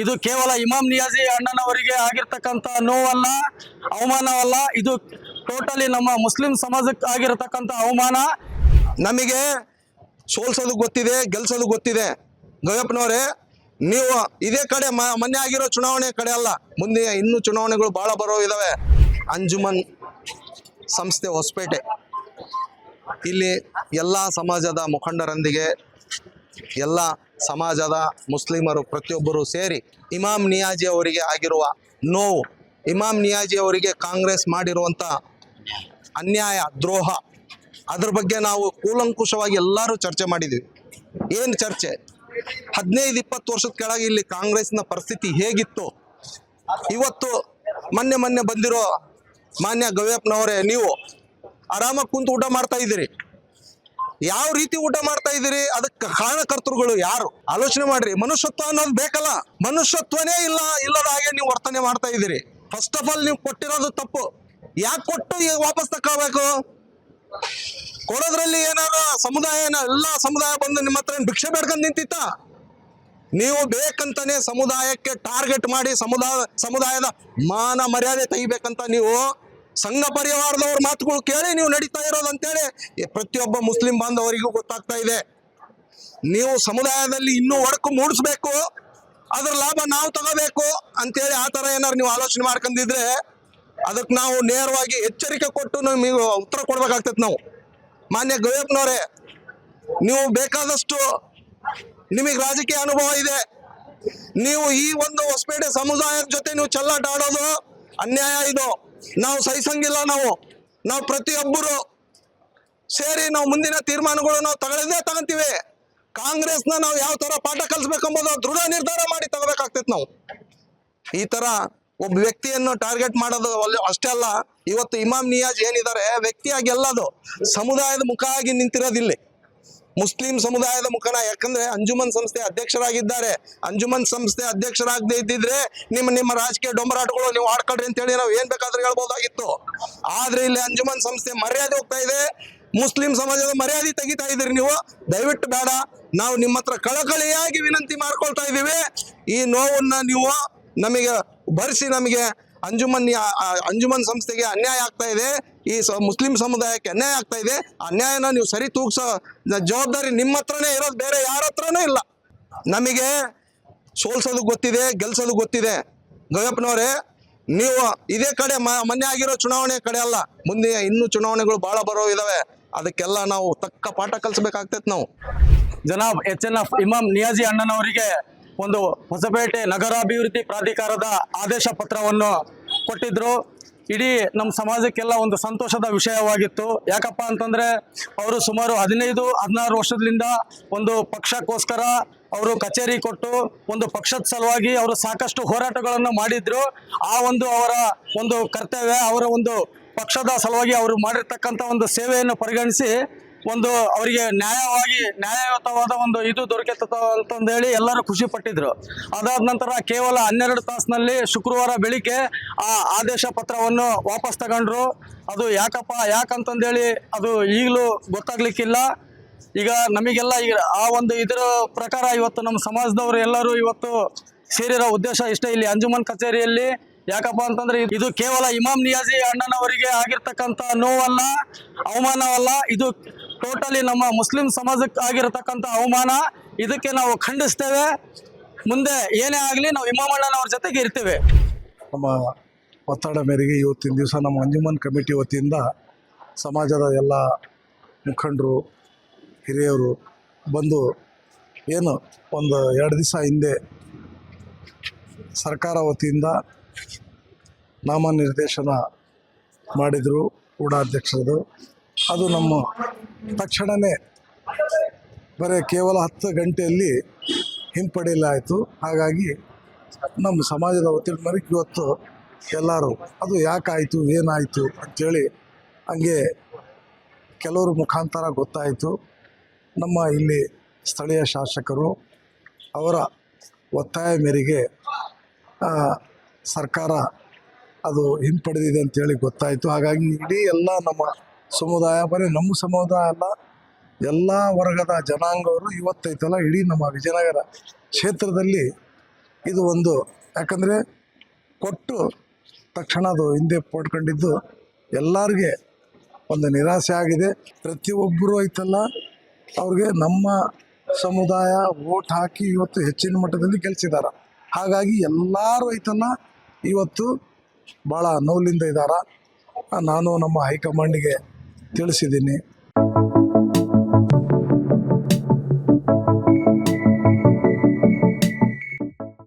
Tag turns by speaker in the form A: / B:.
A: ಇದು ಕೇವಲ ಇಮಾಮ್ ನಿಯಾಜಿ ಅಣ್ಣನವರಿಗೆ ಆಗಿರ್ತಕ್ಕಂಥ ನೋವಲ್ಲ, ಅವಮಾನವಲ್ಲ, ಇದು ಟೋಟಲಿ ನಮ್ಮ ಮುಸ್ಲಿಂ ಸಮಾಜಕ್ಕೆ ಆಗಿರತಕ್ಕಂಥ ಅವಮಾನ.
B: ನಮಗೆ ಸೋಲ್ಸೋದು ಗೊತ್ತಿದೆ ಗೆಲ್ಸೋದು ಗೊತ್ತಿದೆ. ಗವಿಯಪ್ಪನವರೇ ನೀವು ಇದೇ ಕಡೆ ಮೊನ್ನೆ ಆಗಿರೋ ಚುನಾವಣೆ ಕಡೆ ಅಲ್ಲ, ಮುಂದೆ ಇನ್ನೂ ಚುನಾವಣೆಗಳು ಭಾಳ ಬರೋ ಇದಾವೆ. ಅಂಜುಮನ್ ಸಂಸ್ಥೆ ಹೊಸಪೇಟೆ. ಇಲ್ಲಿ ಎಲ್ಲ ಸಮಾಜದ ಮುಖಂಡರೊಂದಿಗೆ ಎಲ್ಲ ಸಮಾಜದ ಮುಸ್ಲಿಮರು ಪ್ರತಿಯೊಬ್ಬರು ಸೇರಿ ಇಮಾಮ್ ನಿಯಾಜಿ ಅವರಿಗೆ ಆಗಿರುವ ನೋವು, ಇಮಾಮ್ ನಿಯಾಜಿ ಅವರಿಗೆ ಕಾಂಗ್ರೆಸ್ ಮಾಡಿರುವಂಥ ಅನ್ಯಾಯ, ದ್ರೋಹ, ಅದ್ರ ಬಗ್ಗೆ ನಾವು ಕೂಲಂಕುಷವಾಗಿ ಎಲ್ಲರೂ ಚರ್ಚೆ ಮಾಡಿದ್ವಿ. ಏನು ಚರ್ಚೆ? ಹದಿನೈದು, ಇಪ್ಪತ್ತು ವರ್ಷದ ಕೆಳಗೆ ಇಲ್ಲಿ ಕಾಂಗ್ರೆಸ್ನ ಪರಿಸ್ಥಿತಿ ಹೇಗಿತ್ತು? ಇವತ್ತು ಮೊನ್ನೆ ಮೊನ್ನೆ ಬಂದಿರೋ ಮಾನ್ಯ ಗವ್ಯಪ್ಪನವರೇ, ನೀವು ಆರಾಮಾಗಿ ಕುಂತು ಊಟ ಮಾಡ್ತಾ ಇದ್ದೀರಿ? ಯಾವ ರೀತಿ ಊಟ ಮಾಡ್ತಾ ಇದ್ದೀರಿ? ಅದಕ್ಕೆ ಕಾರಣಕರ್ತರುಗಳು ಯಾರು? ಆಲೋಚನೆ ಮಾಡ್ರಿ. ಮನುಷ್ಯತ್ವ ಅನ್ನೋದು ಬೇಕಲ್ಲ. ಮನುಷ್ಯತ್ವನೇ ಇಲ್ಲ, ಇಲ್ಲದ ಹಾಗೆ ನೀವು ವರ್ತನೆ ಮಾಡ್ತಾ ಇದ್ದೀರಿ. ಫಸ್ಟ್ ಆಫ್ ಆಲ್ ನೀವು ಕೊಟ್ಟಿರೋದು ತಪ್ಪು. ಯಾಕೆ ಕೊಟ್ಟು ಈಗ ವಾಪಸ್ ತಕ್ಕೋಬೇಕು ಕೊಡೋದ್ರಲ್ಲಿ ಏನಾರ ಸಮುದಾಯನ ಎಲ್ಲ ಸಮುದಾಯ ಬಂದು ನಿಮ್ಮ ಹತ್ರ ಭಿಕ್ಷೆ ಬೇಡ್ಕೊಂಡು ನಿಂತಿತ್ತ? ನೀವು ಬೇಕಂತಾನೆ ಸಮುದಾಯಕ್ಕೆ ಟಾರ್ಗೆಟ್ ಮಾಡಿ, ಸಮುದಾಯ, ಸಮುದಾಯದ ಮಾನ ಮರ್ಯಾದೆ ತೆಗಿಬೇಕಂತ ನೀವು ಸಂಘ ಪರಿವಾರದವ್ರ ಮಾತುಗಳು ಕೇಳಿ ನೀವು ನಡೀತಾ ಇರೋದು ಅಂತೇಳಿ ಈ ಪ್ರತಿಯೊಬ್ಬ ಮುಸ್ಲಿಂ ಬಾಂಧವರಿಗೂ ಗೊತ್ತಾಗ್ತಾ ಇದೆ. ನೀವು ಸಮುದಾಯದಲ್ಲಿ ಇನ್ನೂ ಒಡಕು ಮೂಡಿಸ್ಬೇಕು, ಅದ್ರ ಲಾಭ ನಾವು ತಗೋಬೇಕು ಅಂತೇಳಿ ಆ ಥರ ಏನಾರು ನೀವು ಆಲೋಚನೆ ಮಾಡ್ಕೊಂಡಿದ್ರೆ ಅದಕ್ಕೆ ನಾವು ನೇರವಾಗಿ ಎಚ್ಚರಿಕೆ ಕೊಟ್ಟು ನಿಮಗೆ ಉತ್ತರ ಕೊಡ್ಬೇಕಾಗ್ತೈತೆ ನಾವು. ಮಾನ್ಯ ಗವಿಯಪ್ಪನವರೇ ನೀವು ಬೇಕಾದಷ್ಟು ನಿಮಗೆ ರಾಜಕೀಯ ಅನುಭವ ಇದೆ. ನೀವು ಈ ಒಂದು ಹೊಸಪೇಟೆ ಸಮುದಾಯದ ಜೊತೆ ನೀವು ಚೆಲ್ಲಾಟ ಆಡೋದು ಅನ್ಯಾಯ ಇದು. ನಾವು ಸಹಿಸಂಗಿಲ್ಲ ನಾವು. ನಾವು ಪ್ರತಿಯೊಬ್ಬರು ಸೇರಿ ನಾವು ಮುಂದಿನ ತೀರ್ಮಾನಗಳು ನಾವು ತಗೊಳ್ಳದೇ ತಗೊಂತೀವಿ. ಕಾಂಗ್ರೆಸ್ನ ನಾವು ಯಾವ ತರ ಪಾಠ ಕಲಿಸ್ಬೇಕೆಂಬುದು ದೃಢ ನಿರ್ಧಾರ ಮಾಡಿ ತಗೋಬೇಕಾಗ್ತೈತೆ ನಾವು. ಈ ತರ ಒಬ್ಬ ವ್ಯಕ್ತಿಯನ್ನು ಟಾರ್ಗೆಟ್ ಮಾಡೋದು ಅಷ್ಟೇ ಅಲ್ಲ, ಇವತ್ತು ಇಮಾಮ್ ನಿಯಾಜ್ ಏನಿದ್ದಾರೆ, ವ್ಯಕ್ತಿಯಾಗಿ ಎಲ್ಲದು ಸಮುದಾಯದ ಮುಖ ಆಗಿ ನಿಂತಿರೋದಿಲ್ಲಿ. ಮುಸ್ಲಿಂ ಸಮುದಾಯದ ಮುಖನ ಯಾಕಂದ್ರೆ ಅಂಜುಮನ್ ಸಂಸ್ಥೆ ಅಧ್ಯಕ್ಷರಾಗಿದ್ದಾರೆ. ಅಂಜುಮನ್ ಸಂಸ್ಥೆ ಅಧ್ಯಕ್ಷರಾಗದೇ ಇದ್ದಿದ್ರೆ ನಿಮ್ಮ ನಿಮ್ಮ ರಾಜಕೀಯ ಡೊಂಬರಾಟಗಳು ನೀವು ಆಡ್ಕೊಳ್ರಿ ಅಂತೇಳಿ ನಾವು ಏನ್ ಬೇಕಾದ್ರೂ ಹೇಳ್ಬೋದಾಗಿತ್ತು. ಆದ್ರೆ ಇಲ್ಲಿ ಅಂಜುಮನ್ ಸಂಸ್ಥೆ ಮರ್ಯಾದೆ ಹೋಗ್ತಾ ಇದೆ. ಮುಸ್ಲಿಂ ಸಮಾಜದ ಮರ್ಯಾದೆ ತೆಗಿತಾ ಇದ್ದೀರಿ ನೀವು. ದಯವಿಟ್ಟು ಬೇಡ. ನಾವು ನಿಮ್ಮ ಹತ್ರ ಕಳಕಳಿಯಾಗಿ ವಿನಂತಿ ಮಾಡ್ಕೊಳ್ತಾ ಇದ್ದೀವಿ. ಈ ನೋವನ್ನ ನೀವು ನಮಗೆ ಭರಿಸಿ ನಮಗೆ ಅಂಜುಮನ್ ಅಂಜುಮನ್ ಸಂಸ್ಥೆಗೆ ಅನ್ಯಾಯ ಆಗ್ತಾ ಇದೆ. ಈ ಮುಸ್ಲಿಂ ಸಮುದಾಯಕ್ಕೆ ಅನ್ಯಾಯ ಆಗ್ತಾ ಇದೆ. ಅನ್ಯಾಯನ ನೀವು ಸರಿ ತೂಗ್ಸೋ ಜವಾಬ್ದಾರಿ ನಿಮ್ಮ ಹತ್ರನೇ ಇರೋದು, ಬೇರೆ ಯಾರ ಹತ್ರನೂ ಇಲ್ಲ. ನಮಗೆ ಸೋಲ್ಸೋದು ಗೊತ್ತಿದೆ, ಗೆಲ್ಸೋದು ಗೊತ್ತಿದೆ. ಗವಿಯಪ್ಪನವರೇ ನೀವು ಇದೇ ಕಡೆ ಮೊನ್ನೆ ಆಗಿರೋ ಚುನಾವಣೆ ಕಡೆ ಅಲ್ಲ, ಮುಂದೆ ಇನ್ನೂ ಚುನಾವಣೆಗಳು ಭಾಳ ಬರೋ ಇದಾವೆ. ಅದಕ್ಕೆಲ್ಲ ನಾವು ತಕ್ಕ ಪಾಠ ಕಲಿಸ್ಬೇಕಾಗ್ತೈತೆ ನಾವು.
A: ಜನಾಬ್, H N F, Imam Niyazi ಅಣ್ಣನವರಿಗೆ ಒಂದು ಹೊಸಪೇಟೆ ನಗರಾಭಿವೃದ್ಧಿ ಪ್ರಾಧಿಕಾರದ ಆದೇಶ ಪತ್ರವನ್ನು ಕೊಟ್ಟಿದ್ರು. ಇಡೀ ನಮ್ಮ ಸಮಾಜಕ್ಕೆಲ್ಲ ಒಂದು ಸಂತೋಷದ ವಿಷಯವಾಗಿತ್ತು. ಯಾಕಪ್ಪ ಅಂತಂದ್ರೆ, ಅವರು ಸುಮಾರು ಹದಿನೈದು, ಹದಿನಾರು ವರ್ಷದಿಂದ ಒಂದು ಪಕ್ಷಕ್ಕೋಸ್ಕರ ಅವರು ಕಚೇರಿ ಕೊಟ್ಟು ಒಂದು ಪಕ್ಷದ ಸಲುವಾಗಿ ಅವರು ಸಾಕಷ್ಟು ಹೋರಾಟಗಳನ್ನು ಮಾಡಿದ್ರು. ಆ ಒಂದು ಅವರ ಒಂದು ಕರ್ತವ್ಯ, ಅವರ ಒಂದು ಪಕ್ಷದ ಸಲುವಾಗಿ ಅವರು ಮಾಡಿರ್ತಕ್ಕಂಥ ಒಂದು ಸೇವೆಯನ್ನು ಪರಿಗಣಿಸಿ ಒಂದು ಅವರಿಗೆ ನ್ಯಾಯವಾಗಿ ನ್ಯಾಯಯುತವಾದ ಒಂದು ಇದು ದೊರಕಿತ ಅಂತಂದೇಳಿ ಎಲ್ಲರೂ ಖುಷಿ ಪಟ್ಟಿದ್ರು. ಅದಾದ ನಂತರ ಕೇವಲ ಹನ್ನೆರಡು ತಾಸಿನಲ್ಲಿ ಶುಕ್ರವಾರ ಬೆಳಿಗ್ಗೆ ಆ ಆದೇಶ ಪತ್ರವನ್ನು ವಾಪಸ್ ತಗೊಂಡ್ರು. ಅದು ಯಾಕಪ್ಪ, ಯಾಕಂತಂದೇಳಿ ಅದು ಈಗಲೂ ಗೊತ್ತಾಗ್ಲಿಕ್ಕಿಲ್ಲ. ಈಗ ನಮಗೆಲ್ಲ ಈಗ ಆ ಒಂದು ಇದರ ಪ್ರಕಾರ ಇವತ್ತು ನಮ್ಮ ಸಮಾಜದವರು ಎಲ್ಲರೂ ಇವತ್ತು ಸೇರಿರೋ ಉದ್ದೇಶ ಇಷ್ಟೇ ಇಲ್ಲಿ ಅಂಜುಮನ್ ಕಚೇರಿಯಲ್ಲಿ. ಯಾಕಪ್ಪ ಅಂತಂದ್ರೆ ಇದು ಕೇವಲ ಇಮಾಮ್ ನಿಯಾಜಿ ಅಣ್ಣನವರಿಗೆ ಆಗಿರ್ತಕ್ಕಂಥ ನೋವಲ್ಲ, ಅವಮಾನವಲ್ಲ, ಇದು ಟೋಟಲಿ ನಮ್ಮ ಮುಸ್ಲಿಂ ಸಮಾಜಕ್ಕೆ ಆಗಿರತಕ್ಕಂಥ ಅವಮಾನ ಇದಕ್ಕೆ ನಾವು ಖಂಡಿಸ್ತೇವೆ. ಮುಂದೆ ಏನೇ ಆಗಲಿ ನಾವು ಇಮಾಮಣ್ಣನವ್ರ ಜೊತೆಗೆ ಇರ್ತೇವೆ.
C: ನಮ್ಮ ಒತ್ತಡ ಮೇರೆಗೆ ಇವತ್ತಿನ ದಿವಸ ನಮ್ಮ ಅಂಜುಮನ್ ಕಮಿಟಿ ವತಿಯಿಂದ ಸಮಾಜದ ಎಲ್ಲ ಮುಖಂಡರು, ಹಿರಿಯರು ಬಂದು ಏನು ಒಂದು ಎರಡು ದಿವಸ ಹಿಂದೆ ಸರ್ಕಾರ ವತಿಯಿಂದ ನಾಮನಿರ್ದೇಶನ ಮಾಡಿದರು ಕೂಡಾಧ್ಯಕ್ಷರದು ಅದು ನಮ್ಮ ತಕ್ಷಣವೇ ಬರೀ ಕೇವಲ ಹತ್ತು ಗಂಟೆಯಲ್ಲಿ ಹಿಂಪಡೆಯಲಾಯಿತು. ಹಾಗಾಗಿ ನಮ್ಮ ಸಮಾಜದ ಒತ್ತಡ ಮೇರೆಗೆ ಇವತ್ತು ಎಲ್ಲರೂ, ಅದು ಯಾಕಾಯಿತು, ಏನಾಯಿತು ಅಂಥೇಳಿ ಹಂಗೆ ಕೆಲವರು ಮುಖಾಂತರ ಗೊತ್ತಾಯಿತು. ನಮ್ಮ ಇಲ್ಲಿ ಸ್ಥಳೀಯ ಶಾಸಕರು ಅವರ ಒತ್ತಾಯ ಮೇರೆಗೆ ಸರ್ಕಾರ ಅದು ಹಿಂಪಡೆದಿದೆ ಅಂತೇಳಿ ಗೊತ್ತಾಯಿತು. ಹಾಗಾಗಿ ಇಡೀ ಎಲ್ಲ ನಮ್ಮ ಸಮುದಾಯ, ಬರೀ ನಮ್ಮ ಸಮುದಾಯ ಅಲ್ಲ, ಎಲ್ಲ ವರ್ಗದ ಜನಾಂಗವರು ಇವತ್ತೈತಲ್ಲ ಇಡೀ ನಮ್ಮ ವಿಜಯನಗರ ಕ್ಷೇತ್ರದಲ್ಲಿ ಇದು ಒಂದು. ಯಾಕಂದರೆ ಕೊಟ್ಟು ತಕ್ಷಣ ಅದು ಹಿಂದೆ ಪಡ್ಕೊಂಡಿದ್ದು ಎಲ್ಲರಿಗೆ ಒಂದು ನಿರಾಸೆ ಆಗಿದೆ. ಪ್ರತಿಯೊಬ್ಬರು ಐತಲ್ಲ, ಅವ್ರಿಗೆ ನಮ್ಮ ಸಮುದಾಯ ಓಟ್ ಹಾಕಿ ಇವತ್ತು ಹೆಚ್ಚಿನ ಮಟ್ಟದಲ್ಲಿ ಗೆಲ್ಸಿದಾರ. ಹಾಗಾಗಿ ಎಲ್ಲರೂ ಐತಲ್ಲ, ಇವತ್ತು ಭಾಳ ನೋವಿನಿಂದ ಇದ್ದಾರ ನಾನು ನಮ್ಮ ಹೈಕಮಾಂಡಿಗೆ ತಿಳಿಸಿದ್ದೀನಿ.